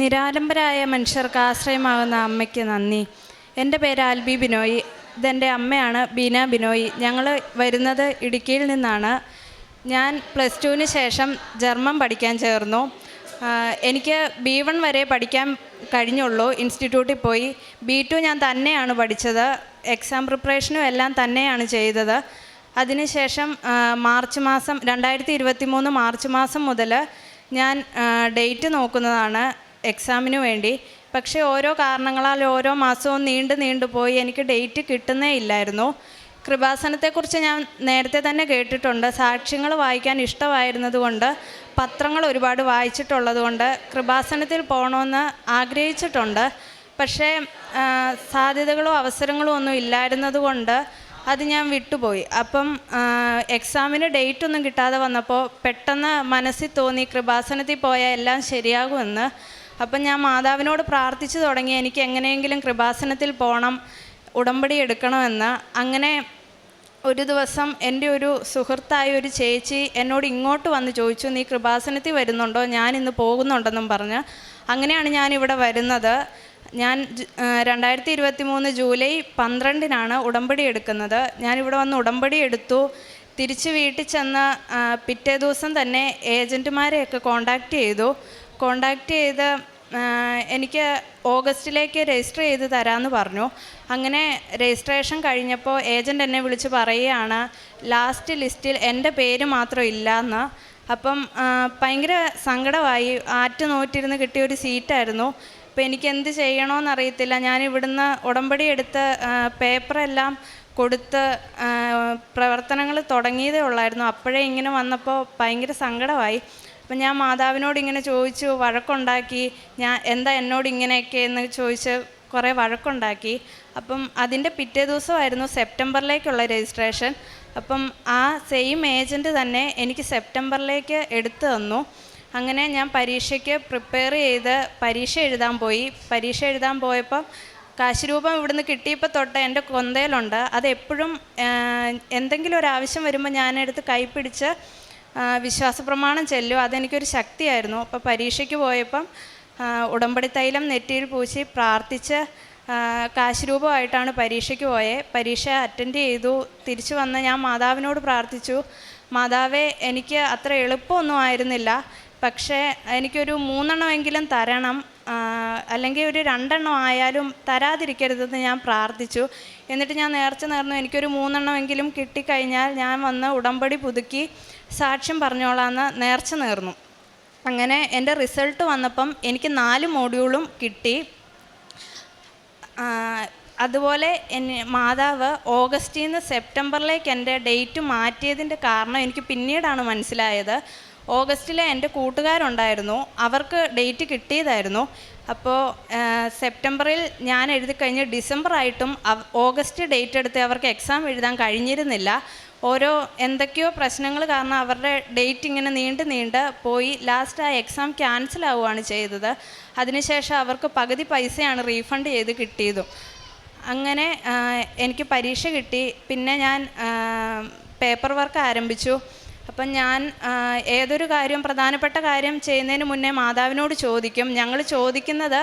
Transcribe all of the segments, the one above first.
നിരാലംബരായ മനുഷ്യർക്ക് ആശ്രയമാകുന്ന അമ്മയ്ക്ക് നന്ദി. എന്റെ പേര് ആൽബി ബിനോയി. ഇതെന്റെ അമ്മയാണ് ബീന ബിനോയി. ഞങ്ങൾ വരുന്നത് ഇടുക്കിയിൽ നിന്നാണ്. ഞാൻ പ്ലസ് ടുവിന് ശേഷം ജർമ്മൻ പഠിക്കാൻ ചേർന്നു. എനിക്ക് ബി വൺ വരെ പഠിക്കാൻ കഴിഞ്ഞുള്ളൂ. ഇൻസ്റ്റിറ്റ്യൂട്ടിൽ പോയി. ബി ടു ഞാൻ തന്നെയാണ് പഠിച്ചത്. എക്സാം പ്രിപ്പറേഷനും എല്ലാം തന്നെയാണ് ചെയ്തത്. അതിനുശേഷം മാർച്ച് മാസം രണ്ടായിരത്തി ഇരുപത്തി മൂന്ന് മാർച്ച് മാസം മുതൽ ഞാൻ ഡേറ്റ് നോക്കുന്നതാണ്. എക്സാമിന് വേണ്ടി. പക്ഷേ ഓരോ കാരണങ്ങളാൽ ഓരോ മാസവും നീണ്ടു പോയി എനിക്ക് ഡേറ്റ് കിട്ടുന്നേ ഇല്ലായിരുന്നു. കൃപാസനത്തെക്കുറിച്ച് ഞാൻ നേരത്തെ തന്നെ കേട്ടിട്ടുണ്ട്. സാക്ഷ്യങ്ങൾ വായിക്കാൻ ഇഷ്ടമായിരുന്നതുകൊണ്ട് പത്രങ്ങൾ ഒരുപാട് വായിച്ചിട്ടുള്ളതുകൊണ്ട് കൃപാസനത്തിൽ പോകണമെന്ന് ആഗ്രഹിച്ചിട്ടുണ്ട്. പക്ഷേ സാധ്യതകളോ അവസരങ്ങളോ ഒന്നും ഇല്ലായിരുന്നതുകൊണ്ട് അത് ഞാൻ വിട്ടുപോയി. അപ്പം എക്സാമിന് ഡേറ്റ് ഒന്നും കിട്ടാതെ വന്നപ്പോൾ പെട്ടെന്ന് മനസ്സിൽ തോന്നി കൃപാസനത്തിൽ പോയാൽ എല്ലാം ശരിയാകുമെന്ന്. അപ്പം ഞാൻ മാതാവിനോട് പ്രാർത്ഥിച്ചു തുടങ്ങി എനിക്ക് എങ്ങനെയെങ്കിലും കൃപാസനത്തിൽ പോകണം ഉടമ്പടി എടുക്കണമെന്ന്. അങ്ങനെ ഒരു ദിവസം എന്റെ ഒരു സുഹൃത്തായ ഒരു ചേച്ചി എന്നോട് ഇങ്ങോട്ട് വന്ന് ചോദിച്ചു നീ കൃപാസനത്തിൽ വരുന്നുണ്ടോ? ഞാൻ ഇന്ന് പോകുന്നുണ്ടെന്നും പറഞ്ഞ്. അങ്ങനെയാണ് ഞാൻ ഇവിടെ വരുന്നത്. ഞാൻ രണ്ടായിരത്തി ഇരുപത്തി മൂന്ന് ജൂലൈ പന്ത്രണ്ടിനാണ് ഉടമ്പടി എടുക്കുന്നത്. ഞാനിവിടെ വന്ന് ഉടമ്പടി എടുത്തു. തിരിച്ച് വീട്ടിൽ ചെന്ന് പിറ്റേ ദിവസം തന്നെ ഏജന്റുമാരെയൊക്കെ കോണ്ടാക്റ്റ് ചെയ്തു. കോണ്ടാക്ട് ചെയ്ത് എനിക്ക് ഓഗസ്റ്റിലേക്ക് രജിസ്റ്റർ ചെയ്ത് തരാമെന്ന് പറഞ്ഞു. അങ്ങനെ രജിസ്ട്രേഷൻ കഴിഞ്ഞപ്പോൾ ഏജന്റ് എന്നെ വിളിച്ച് പറയുകയാണ് ലാസ്റ്റ് ലിസ്റ്റിൽ എന്റെ പേര് മാത്രം ഇല്ലയെന്ന് അപ്പം ഭയങ്കര സങ്കടമായി. ആറ്റ് നോറ്റിരുന്ന് കിട്ടിയ ഒരു സീറ്റായിരുന്നു. അപ്പോൾ എനിക്ക് എന്ത് ചെയ്യണമെന്നറിയത്തില്ല ഞാൻ ഇവിടുന്ന് ഉടമ്പടി എടുത്ത് പേപ്പറെല്ലാം കൊടുത്ത് പ്രവർത്തനങ്ങൾ തുടങ്ങിയതേ ഉള്ളായിരുന്നു. അപ്പോഴേ ഇങ്ങനെ വന്നപ്പോൾ ഭയങ്കര സങ്കടമായി. അപ്പം ഞാൻ മാതാവിനോട് ഇങ്ങനെ ചോദിച്ചു വഴക്കുണ്ടാക്കി ഞാൻ എന്താ എന്നോട് ഇങ്ങനെയൊക്കെ എന്ന് ചോദിച്ച് കുറേ വഴക്കുണ്ടാക്കി. അപ്പം അതിന്റെ പിറ്റേ ദിവസമായിരുന്നു സെപ്റ്റംബറിലേക്കുള്ള രജിസ്ട്രേഷൻ. അപ്പം ആ സെയിം ഏജന്റ് തന്നെ എനിക്ക് സെപ്റ്റംബറിലേക്ക് എടുത്തു തന്നു. അങ്ങനെ ഞാൻ പരീക്ഷയ്ക്ക് പ്രിപ്പയർ ചെയ്ത് പരീക്ഷ എഴുതാൻ പോയി. പരീക്ഷ എഴുതാൻ പോയപ്പം കാശുരൂപം ഇവിടുന്ന് കിട്ടിയപ്പോൾ തൊട്ട് എന്റെ കൊന്തയിലുണ്ട്. അതെപ്പോഴും എന്തെങ്കിലും ഒരു ആവശ്യം വരുമ്പോൾ ഞാനെടുത്ത് കൈപ്പിടിച്ച് ആ, വിശ്വാസപ്രമാണം ചെല്ലും അതെനിക്കൊരു ശക്തിയായിരുന്നു. അപ്പോൾ പരീക്ഷയ്ക്ക് പോയപ്പം ഉടമ്പടി തൈലം നെറ്റിയിൽ പൂശി പ്രാർത്ഥിച്ച് കാശ് കാശുരൂപമായിട്ടാണ് പരീക്ഷയ്ക്ക് പോയത് പരീക്ഷ അറ്റൻഡ് ചെയ്തു. തിരിച്ചു വന്ന് ഞാൻ മാതാവിനോട് പ്രാർത്ഥിച്ചു. മാതാവേ എനിക്ക് അത്ര എളുപ്പമൊന്നും ആയിരുന്നില്ല. പക്ഷേ എനിക്കൊരു മൂന്നെണ്ണമെങ്കിലും തരണം. അല്ലെങ്കിൽ ഒരു രണ്ടെണ്ണം ആയാലും തരാതിരിക്കരുതെന്ന് ഞാൻ പ്രാർത്ഥിച്ചു. എന്നിട്ട് ഞാൻ നേർച്ച നേർന്നു. എനിക്കൊരു മൂന്നെണ്ണമെങ്കിലും കിട്ടിക്കഴിഞ്ഞാൽ ഞാൻ വന്ന് ഉടമ്പടി പുതുക്കി. സാക്ഷ്യം പറഞ്ഞോളാന്ന് നേർച്ച നേർന്നു. അങ്ങനെ എന്റെ റിസൾട്ട് വന്നപ്പം എനിക്ക് നാല് മോഡ്യൂളും കിട്ടി. അതുപോലെ എന്നെ മാതാവ് ഓഗസ്റ്റിൽ നിന്ന് സെപ്റ്റംബറിലേക്ക് എന്റെ ഡേറ്റ് മാറ്റിയതിന്റെ കാരണം എനിക്ക് പിന്നീടാണ് മനസ്സിലായത്. ഓഗസ്റ്റിലെ എന്റെ കൂട്ടുകാരുണ്ടായിരുന്നു. അവർക്ക് ഡേറ്റ് കിട്ടിയതായിരുന്നു. അപ്പോൾ സെപ്റ്റംബറിൽ ഞാൻ എഴുതി കഴിഞ്ഞ് ഡിസംബർ ആയിട്ടും ഓഗസ്റ്റ് ഡേറ്റ് എടുത്ത് അവർക്ക് എക്സാം എഴുതാൻ കഴിഞ്ഞിരുന്നില്ല. ഓരോ എന്തൊക്കെയോ പ്രശ്നങ്ങൾ കാരണം അവരുടെ ഡേറ്റ് ഇങ്ങനെ നീണ്ട് നീണ്ട് പോയി ലാസ്റ്റ് ആ എക്സാം ക്യാൻസൽ ആവുകയാണ് ചെയ്തത്. അതിനുശേഷം അവർക്ക് പകുതി പൈസയാണ് റീഫണ്ട് ചെയ്ത് കിട്ടിയതും. അങ്ങനെ എനിക്ക് പരീക്ഷ കിട്ടി. പിന്നെ ഞാൻ പേപ്പർ വർക്ക് ആരംഭിച്ചു. അപ്പം ഞാൻ ഏതൊരു കാര്യം പ്രധാനപ്പെട്ട കാര്യം ചെയ്യുന്നതിന് മുന്നേ മാതാവിനോട് ചോദിക്കും. ഞങ്ങൾ ചോദിക്കുന്നത്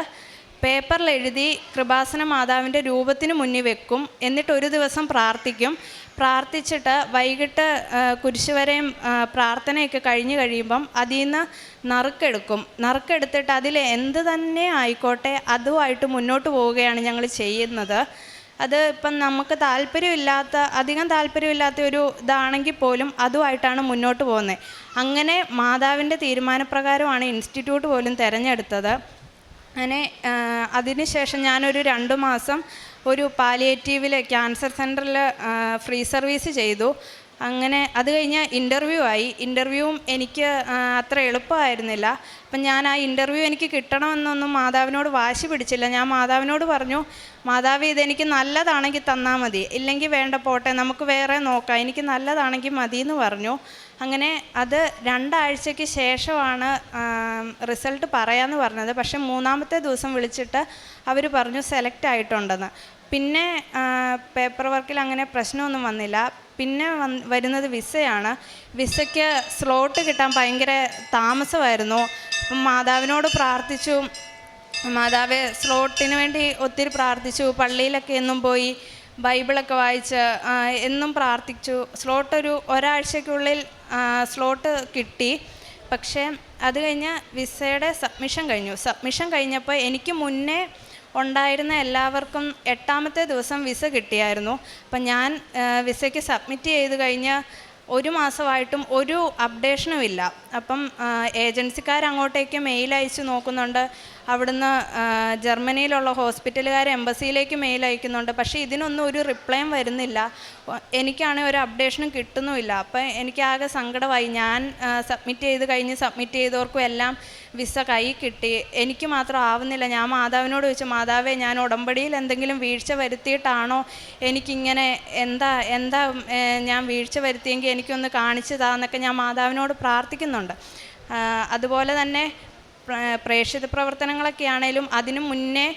പേപ്പറിൽ എഴുതി കൃപാസന മാതാവിന്റെ രൂപത്തിന് മുന്നിൽ വെക്കും. എന്നിട്ട് ഒരു ദിവസം പ്രാർത്ഥിക്കും. പ്രാർത്ഥിച്ചിട്ട് വൈകിട്ട് കുരിശുവരെയും പ്രാർത്ഥനയൊക്കെ കഴിഞ്ഞ് കഴിയുമ്പം അതിൽ നിന്ന് നറുക്കെടുക്കും. നറുക്കെടുത്തിട്ട് അതിൽ എന്ത് തന്നെ ആയിക്കോട്ടെ അതുമായിട്ട് മുന്നോട്ട് പോവുകയാണ് ഞങ്ങൾ ചെയ്യുന്നത്. അത് ഇപ്പം നമുക്ക് താല്പര്യമില്ലാത്ത അധികം താല്പര്യമില്ലാത്ത ഒരു ഇതാണെങ്കിൽ പോലും അതുമായിട്ടാണ് മുന്നോട്ട് പോകുന്നത്. അങ്ങനെ മാതാവിന്റെ തീരുമാനപ്രകാരമാണ് ഇൻസ്റ്റിറ്റ്യൂട്ട് പോലും തിരഞ്ഞെടുത്തത്. അങ്ങനെ അതിനുശേഷം ഞാനൊരു രണ്ട് മാസം ഒരു പാലിയേറ്റീവിൽ ക്യാൻസർ സെന്ററിൽ ഫ്രീ സർവീസ് ചെയ്തു. അങ്ങനെ അത് കഴിഞ്ഞ് ഇന്റർവ്യൂ ആയി. ഇന്റർവ്യൂവും എനിക്ക് അത്ര എളുപ്പമായിരുന്നില്ല. അപ്പം ഞാൻ ആ ഇന്റർവ്യൂ എനിക്ക് കിട്ടണമെന്നൊന്നും മാതാവിനോട് വാശി പിടിച്ചില്ല. ഞാൻ മാതാവിനോട് പറഞ്ഞു മാതാവ് ഇതെനിക്ക് നല്ലതാണെങ്കിൽ തന്നാൽ മതി. ഇല്ലെങ്കിൽ വേണ്ട പോട്ടെ നമുക്ക് വേറെ നോക്കാം. എനിക്ക് നല്ലതാണെങ്കിൽ മതി എന്ന് പറഞ്ഞു. അങ്ങനെ അത് രണ്ടാഴ്ചയ്ക്ക് ശേഷമാണ് റിസൾട്ട് പറയാമെന്ന് പറഞ്ഞത്. പക്ഷേ മൂന്നാമത്തെ ദിവസം വിളിച്ചിട്ട് അവർ പറഞ്ഞു സെലക്ട് ആയിട്ടുണ്ടെന്ന്. പിന്നെ പേപ്പർ വർക്കിൽ അങ്ങനെ പ്രശ്നമൊന്നും വന്നില്ല. പിന്നെ വന്ന് വരുന്നത് വിസയാണ്. വിസയ്ക്ക് സ്ലോട്ട് കിട്ടാൻ ഭയങ്കര താമസമായിരുന്നു. മാതാവിനോട് പ്രാർത്ഥിച്ചു മാതാവെ സ്ലോട്ടിന് വേണ്ടി ഒത്തിരി പ്രാർത്ഥിച്ചു. പള്ളിയിലൊക്കെ എന്നും പോയി ബൈബിളൊക്കെ വായിച്ച് എന്നും പ്രാർത്ഥിച്ചു. സ്ലോട്ട് ഒരു ഒരാഴ്ചയ്ക്കുള്ളിൽ സ്ലോട്ട് കിട്ടി. പക്ഷേ അത് കഴിഞ്ഞ് വിസയുടെ സബ്മിഷൻ കഴിഞ്ഞു. സബ്മിഷൻ കഴിഞ്ഞപ്പോൾ എനിക്ക് മുന്നേ ഉണ്ടായിരുന്ന എല്ലാവർക്കും എട്ടാമത്തെ ദിവസം വിസ കിട്ടിയായിരുന്നു. അപ്പം ഞാൻ വിസയ്ക്ക് സബ്മിറ്റ് ചെയ്ത് കഴിഞ്ഞ് ഒരു മാസമായിട്ടും ഒരു അപ്ഡേഷനും ഇല്ല. അപ്പം ഏജൻസിക്കാർ അങ്ങോട്ടേക്ക് മെയിൽ അയച്ച് നോക്കുന്നുണ്ട്. അവിടുന്ന് ജർമ്മനിയിലുള്ള ഹോസ്പിറ്റലുകാർ എംബസിയിലേക്ക് മെയിൽ അയക്കുന്നുണ്ട്. പക്ഷേ ഇതിനൊന്നും ഒരു റിപ്ലൈയും വരുന്നില്ല. എനിക്കാണെങ്കിൽ ഒരു അപ്ഡേഷനും കിട്ടുന്നുമില്ല. അപ്പം എനിക്കാകെ സങ്കടമായി. ഞാൻ സബ്മിറ്റ് ചെയ്ത് കഴിഞ്ഞ് സബ്മിറ്റ് ചെയ്തവർക്കും എല്ലാം വിസ കൈ കിട്ടി. എനിക്ക് മാത്രം ആവുന്നില്ല. ഞാൻ മാതാവിനോട് ചോദിച്ചു മാതാവേ ഞാൻ ഉടമ്പടിയിൽ എന്തെങ്കിലും വീഴ്ച വരുത്തിയിട്ടാണോ എനിക്കിങ്ങനെ എന്താ എന്താ ഞാൻ വീഴ്ച വരുത്തിയെങ്കിൽ എനിക്കൊന്ന് കാണിച്ചു താന്നൊക്കെ ഞാൻ മാതാവിനോട് പ്രാർത്ഥിക്കുന്നുണ്ട്. അതുപോലെ തന്നെ പ്രേക്ഷിത പ്രവർത്തനങ്ങളൊക്കെ ആണേലും അതിനു മുന്നേ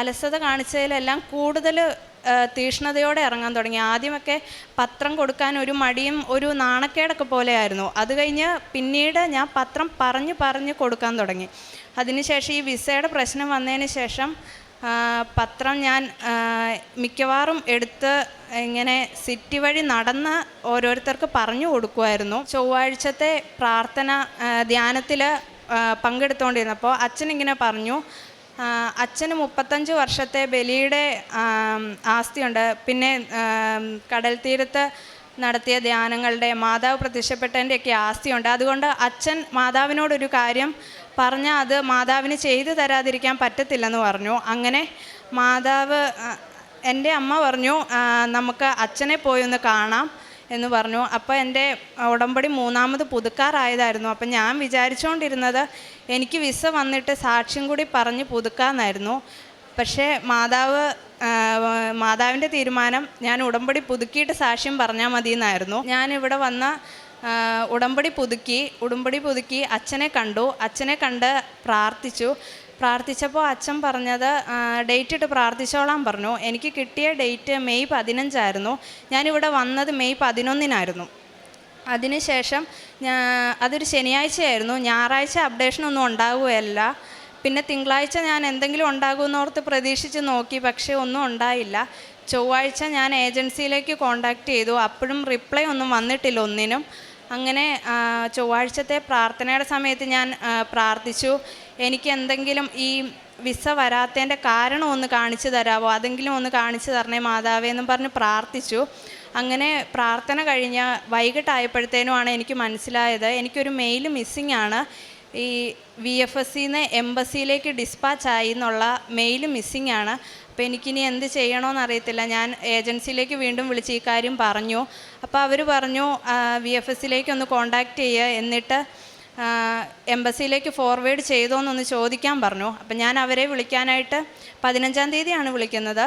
അലസത കാണിച്ചതിലെല്ലാം കൂടുതൽ തീഷ്ണതയോടെ ഇറങ്ങാൻ തുടങ്ങി. ആദ്യമൊക്കെ പത്രം കൊടുക്കാൻ ഒരു മടിയും ഒരു നാണക്കേടൊക്കെ പോലെയായിരുന്നു. അത് കഴിഞ്ഞ് പിന്നീട് ഞാൻ പത്രം പറഞ്ഞ് പറഞ്ഞ് കൊടുക്കാൻ തുടങ്ങി. അതിനുശേഷം ഈ വിസയുടെ പ്രശ്നം വന്നതിന് ശേഷം പത്രം ഞാൻ മിക്കവാറും എടുത്ത് ഇങ്ങനെ സിറ്റി വഴി നടന്ന് ഓരോരുത്തർക്ക് പറഞ്ഞു കൊടുക്കുമായിരുന്നു ചൊവ്വാഴ്ചത്തെ പ്രാർത്ഥന ധ്യാനത്തിൽ പങ്കെടുത്തുകൊണ്ടിരുന്നപ്പോൾ അച്ഛനിങ്ങനെ പറഞ്ഞു അച്ഛന് മുപ്പത്തഞ്ച് വർഷത്തെ ബലിയുടെ ആസ്തിയുണ്ട്. പിന്നെ കടൽ തീരത്ത് നടത്തിയ ധ്യാനങ്ങളുടെ മാതാവ് പ്രത്യക്ഷപ്പെട്ടതിന്റെയൊക്കെ ആസ്തിയുണ്ട്. അതുകൊണ്ട് അച്ഛൻ മാതാവിനോടൊരു കാര്യം പറഞ്ഞാൽ അത് മാതാവിന് ചെയ്തു തരാതിരിക്കാൻ പറ്റത്തില്ലെന്ന് പറഞ്ഞു. അങ്ങനെ മാതാവ് എന്റെ അമ്മ പറഞ്ഞു നമുക്ക് അച്ഛനെ പോയി ഒന്ന് കാണാം. എന്ന് പറഞ്ഞു. അപ്പോൾ എന്റെ ഉടമ്പടി മൂന്നാമത് പുതുക്കാറായതായിരുന്നു. അപ്പം ഞാൻ വിചാരിച്ചുകൊണ്ടിരുന്നത് എനിക്ക് വിസ വന്നിട്ട് സാക്ഷ്യം കൂടി പറഞ്ഞ് പുതുക്കാമെന്നായിരുന്നു പക്ഷേ മാതാവ് മാതാവിന്റെ തീരുമാനം ഞാൻ ഉടമ്പടി പുതുക്കിയിട്ട് സാക്ഷ്യം പറഞ്ഞാൽ മതി എന്നായിരുന്നു ഞാനിവിടെ വന്ന ഉടമ്പടി പുതുക്കി ഉടമ്പടി പുതുക്കി അച്ഛനെ കണ്ടു. അച്ഛനെ കണ്ട് പ്രാർത്ഥിച്ചു. പ്രാർത്ഥിച്ചപ്പോൾ അച്ഛൻ പറഞ്ഞത് ഡേറ്റ് ഇട്ട് പ്രാർത്ഥിച്ചോളാൻ പറഞ്ഞു. എനിക്ക് കിട്ടിയ ഡേറ്റ് മെയ് പതിനഞ്ചായിരുന്നു. ഞാനിവിടെ വന്നത് മെയ് പതിനൊന്നിനായിരുന്നു. അതിനുശേഷം ഞാൻ അതൊരു ശനിയാഴ്ചയായിരുന്നു. ഞായറാഴ്ച അപ്ഡേഷനൊന്നും ഉണ്ടാവുകയല്ല. പിന്നെ തിങ്കളാഴ്ച ഞാൻ എന്തെങ്കിലും ഉണ്ടാകുമെന്നോർത്ത് പ്രതീക്ഷിച്ച് നോക്കി പക്ഷേ ഒന്നും ഉണ്ടായില്ല. ചൊവ്വാഴ്ച ഞാൻ ഏജൻസിയിലേക്ക് കോണ്ടാക്ട് ചെയ്തു. അപ്പോഴും റിപ്ലൈ ഒന്നും വന്നിട്ടില്ല ഒന്നിനും. അങ്ങനെ ചൊവ്വാഴ്ചത്തെ പ്രാർത്ഥനയുടെ സമയത്ത് ഞാൻ പ്രാർത്ഥിച്ചു. എനിക്ക് എന്തെങ്കിലും ഈ വിസ വരാത്തതിന്റെ കാരണം ഒന്ന് കാണിച്ചു തരാമോ അതെങ്കിലും ഒന്ന് കാണിച്ചു തരണേ മാതാവേ എന്നും പറഞ്ഞ് പ്രാർത്ഥിച്ചു. അങ്ങനെ പ്രാർത്ഥന കഴിഞ്ഞ വൈകിട്ടായപ്പോഴത്തേനുമാണ് എനിക്ക് മനസ്സിലായത്. എനിക്കൊരു മെയിൽ മിസ്സിംഗ് ആണ്. ഈ വി എഫ് എസ് സിന്ന് എംബസിയിലേക്ക് ഡിസ്പാച്ച് ആയി എന്നുള്ള മെയിൽ മിസ്സിംഗ് ആണ്. അപ്പോൾ എനിക്കിനി എന്ത് ചെയ്യണമെന്ന് അറിയത്തില്ല. ഞാൻ ഏജൻസിയിലേക്ക് വീണ്ടും വിളിച്ച് ഈ കാര്യം പറഞ്ഞു. അപ്പോൾ അവർ പറഞ്ഞു വി എഫ് എസ് സിയിലേക്ക് ഒന്ന് കോണ്ടാക്ട് ചെയ്യുക എന്നിട്ട് എംബസിയിലേക്ക് ഫോർവേഡ് ചെയ്തോ എന്നൊന്ന് ചോദിക്കാൻ പറഞ്ഞു. അപ്പം ഞാൻ അവരെ വിളിക്കാനായിട്ട് പതിനഞ്ചാം തീയതിയാണ് വിളിക്കുന്നത്.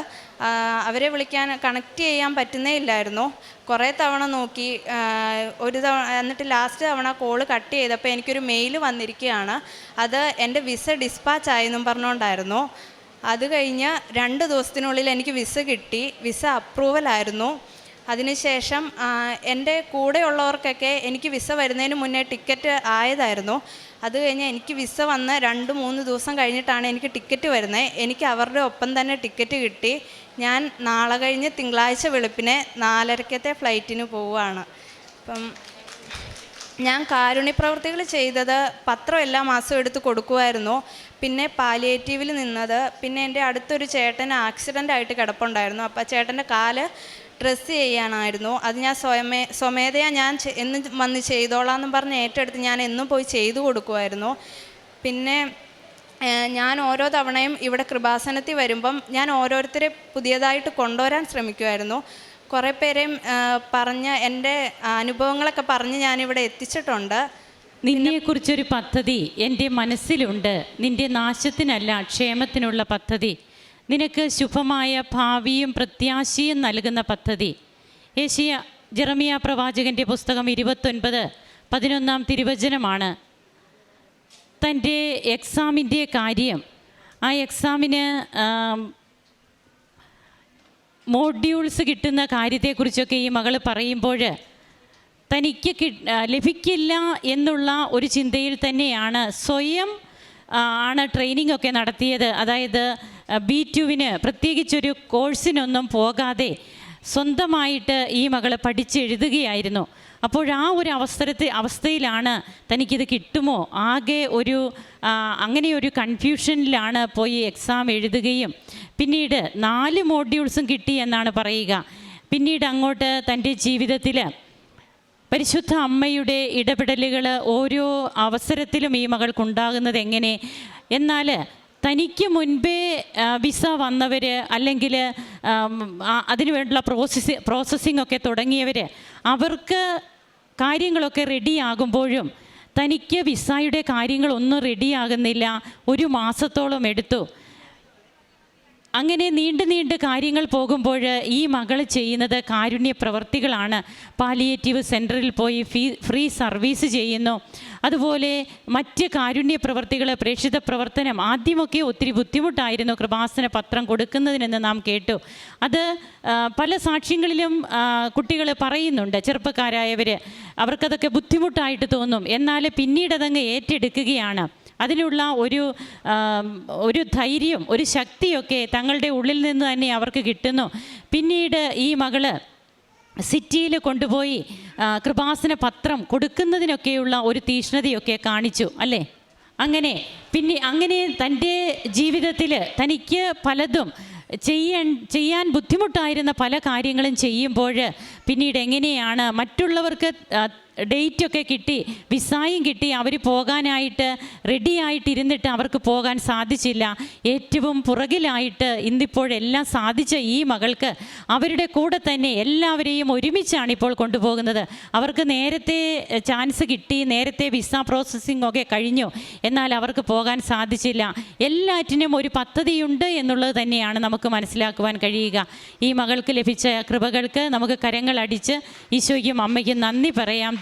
അവരെ വിളിക്കാൻ കണക്ട് ചെയ്യാൻ പറ്റുന്നേ ഇല്ലായിരുന്നു. കുറേ തവണ നോക്കി ഒരു തവണ എന്നിട്ട് ലാസ്റ്റ് തവണ കോൾ കട്ട് ചെയ്തപ്പോൾ എനിക്കൊരു മെയിൽ വന്നിരിക്കുകയാണ് അത് എന്റെ വിസ ഡിസ്പാച്ച് ആയെന്നും പറഞ്ഞുകൊണ്ടായിരുന്നു അത് കഴിഞ്ഞ് രണ്ട് ദിവസത്തിനുള്ളിൽ എനിക്ക് വിസ കിട്ടി. വിസ അപ്രൂവലായിരുന്നു അതിനുശേഷം എന്റെ കൂടെയുള്ളവർക്കൊക്കെ എനിക്ക് വിസ വരുന്നതിന് മുന്നേ ടിക്കറ്റ് ആയതായിരുന്നു. അത് കഴിഞ്ഞ് എനിക്ക് വിസ വന്ന് രണ്ട് മൂന്ന് ദിവസം കഴിഞ്ഞിട്ടാണ് എനിക്ക് ടിക്കറ്റ് വരുന്നത് എനിക്ക് അവരുടെ ഒപ്പം തന്നെ ടിക്കറ്റ് കിട്ടി. ഞാൻ നാളെ കഴിഞ്ഞ് തിങ്കളാഴ്ച വെളുപ്പിനെ നാലരക്കത്തെ ഫ്ലൈറ്റിന് പോവുകയാണ്. അപ്പം ഞാൻ കാരുണ്യ പ്രവർത്തികൾ ചെയ്തത് പത്രം എല്ലാ മാസവും എടുത്ത് കൊടുക്കുമായിരുന്നു പിന്നെ പാലിയേറ്റീവിൽ നിന്നത്. പിന്നെ എന്റെ അടുത്തൊരു ചേട്ടൻ ആക്സിഡന്റ് ആയിട്ട് കിടപ്പുണ്ടായിരുന്നു. അപ്പോൾ ചേട്ടന്റെ കാൽ ഡ്രസ്സ് ചെയ്യാനായിരുന്നു. അത് ഞാൻ സ്വയമേ സ്വമേധയാ ഞാൻ എന്ന് വന്ന് ചെയ്തോളാം എന്ന് പറഞ്ഞ് ഏറ്റെടുത്ത് ഞാൻ എന്നും പോയി ചെയ്തു കൊടുക്കുമായിരുന്നു പിന്നെ ഞാൻ ഓരോ തവണയും ഇവിടെ കൃപാസനത്തിൽ വരുമ്പം ഞാൻ ഓരോരുത്തരെ പുതിയതായിട്ട് കൊണ്ടുവരാൻ ശ്രമിക്കുമായിരുന്നു കുറേ പേരെയും പറഞ്ഞ് എന്റെ അനുഭവങ്ങളൊക്കെ പറഞ്ഞ് ഞാനിവിടെ എത്തിച്ചിട്ടുണ്ട്. നിന്നെക്കുറിച്ചൊരു പദ്ധതി എന്റെ മനസ്സിലുണ്ട്. നിന്റെ നാശത്തിനല്ല ക്ഷേമത്തിനുള്ള പദ്ധതി. നിനക്ക് ശുഭമായ ഭാവിയും പ്രത്യാശയും നൽകുന്ന പദ്ധതി. ഏഷ്യ ജെറമിയ പ്രവാചകന്റെ പുസ്തകം ഇരുപത്തൊൻപത് പതിനൊന്നാം തിരുവചനമാണ്. തന്റെ എക്സാമിന്റെ കാര്യം. ആ എക്സാമിന് മോഡ്യൂൾസ് കിട്ടുന്ന കാര്യത്തെക്കുറിച്ചൊക്കെ ഈ മകൾ പറയുമ്പോൾ തനിക്ക് കി ലഭിക്കില്ല എന്നുള്ള ഒരു ചിന്തയിൽ തന്നെയാണ് സ്വയം ആണ് ട്രെയിനിങ് ഒക്കെ നടത്തിയത്. അതായത് ബി ടുവിന് പ്രത്യേകിച്ചൊരു കോഴ്സിനൊന്നും പോകാതെ സ്വന്തമായിട്ട് ഈ മകൾ പഠിച്ചെഴുതുകയായിരുന്നു. അപ്പോൾ ആ ഒരു അവസരത്തിൽ അവസ്ഥയിലാണ് തനിക്കിത് കിട്ടുമോ? ആകെ ഒരു അങ്ങനെ ഒരു കൺഫ്യൂഷനിലാണ് പോയി എക്സാം എഴുതുകയും. പിന്നീട് നാല് മോഡ്യൂൾസും കിട്ടി എന്നാണ് പറയുക. പിന്നീട് അങ്ങോട്ട് തന്റെ ജീവിതത്തിൽ പരിശുദ്ധ അമ്മയുടെ ഇടപെടലുകൾ ഓരോ അവസരത്തിലും ഈ മകൾക്കുണ്ടാകുന്നത് എങ്ങനെ? എന്നാൽ തനിക്ക് മുൻപേ വിസ വന്നവർ അല്ലെങ്കിൽ അതിനുവേണ്ടിയുള്ള പ്രോസസ് പ്രോസസ്സിംഗ് ഒക്കെ തുടങ്ങിയവർ അവർക്ക് കാര്യങ്ങളൊക്കെ റെഡിയാകുമ്പോഴും തനിക്ക് വിസയുടെ കാര്യങ്ങളൊന്നും റെഡിയാകുന്നില്ല ഒരു മാസത്തോളം എടുത്തു. അങ്ങനെ നീണ്ടു നീണ്ട് കാര്യങ്ങൾ പോകുമ്പോൾ ഈ മകൾ ചെയ്യുന്നത് കാരുണ്യ പ്രവർത്തികളാണ്. പാലിയേറ്റീവ് സെന്ററിൽ പോയി ഫീ ഫ്രീ സർവീസ് ചെയ്യുന്നു. അതുപോലെ മറ്റ് കാരുണ്യ പ്രവർത്തികൾ പ്രേക്ഷിത പ്രവർത്തനം ആദ്യമൊക്കെ ഒത്തിരി ബുദ്ധിമുട്ടായിരുന്നു. കൃപാസന പത്രം കൊടുക്കുന്നതിനെന്ന് നാം കേട്ടു. അത് പല സാക്ഷ്യങ്ങളിലും കുട്ടികൾ പറയുന്നുണ്ട്. ചെറുപ്പക്കാരായവർ അവർക്കതൊക്കെ ബുദ്ധിമുട്ടായിട്ട് തോന്നും. എന്നാൽ പിന്നീട് അതങ്ങ് ഏറ്റെടുക്കുകയാണ്. അതിനുള്ള ഒരു ഒരു ധൈര്യം ഒരു ശക്തിയൊക്കെ തങ്ങളുടെ ഉള്ളിൽ നിന്ന് തന്നെ അവർക്ക് കിട്ടുന്നു. പിന്നീട് ഈ മകൾ സിറ്റിയിൽ കൊണ്ടുപോയി കൃപാസന പത്രം കൊടുക്കുന്നതിനൊക്കെയുള്ള ഒരു തീഷ്ണതയൊക്കെ കാണിച്ചു അല്ലേ? അങ്ങനെ പിന്നെ അങ്ങനെ തന്റെ ജീവിതത്തിൽ തനിക്ക് പലതും ചെയ്യാൻ ചെയ്യാൻ ബുദ്ധിമുട്ടായിരുന്ന പല കാര്യങ്ങളും ചെയ്യുമ്പോൾ പിന്നീട് എങ്ങനെയാണ് മറ്റുള്ളവർക്ക് ആ, ഡേറ്റ് ഒക്കെ കിട്ടി വിസായും കിട്ടി അവർ പോകാനായിട്ട് റെഡി ആയിട്ടിരുന്നിട്ട് അവർക്ക് പോകാൻ സാധിച്ചില്ല. ഏറ്റവും പുറകിലായിട്ട് ഇന്നിപ്പോഴെല്ലാം സാധിച്ച ഈ മകൾക്ക് അവരുടെ കൂടെ തന്നെ എല്ലാവരെയും ഒരുമിച്ചാണ് ഇപ്പോൾ കൊണ്ടുപോകുന്നത്. അവർക്ക് നേരത്തെ ചാൻസ് കിട്ടി നേരത്തെ വിസ പ്രോസസ്സിംഗ് ഒക്കെ കഴിഞ്ഞു. എന്നാൽ അവർക്ക് പോകാൻ സാധിച്ചില്ല. എല്ലാറ്റിനും ഒരു പദ്ധതിയുണ്ട് എന്നുള്ളത് തന്നെയാണ് നമുക്ക് മനസ്സിലാക്കുവാൻ കഴിയുക. ഈ മകൾക്ക് ലഭിച്ച കൃപകൾക്ക് നമുക്ക് കരങ്ങളടിച്ച് ഈശോയ്ക്കും അമ്മയ്ക്കും നന്ദി പറയാം.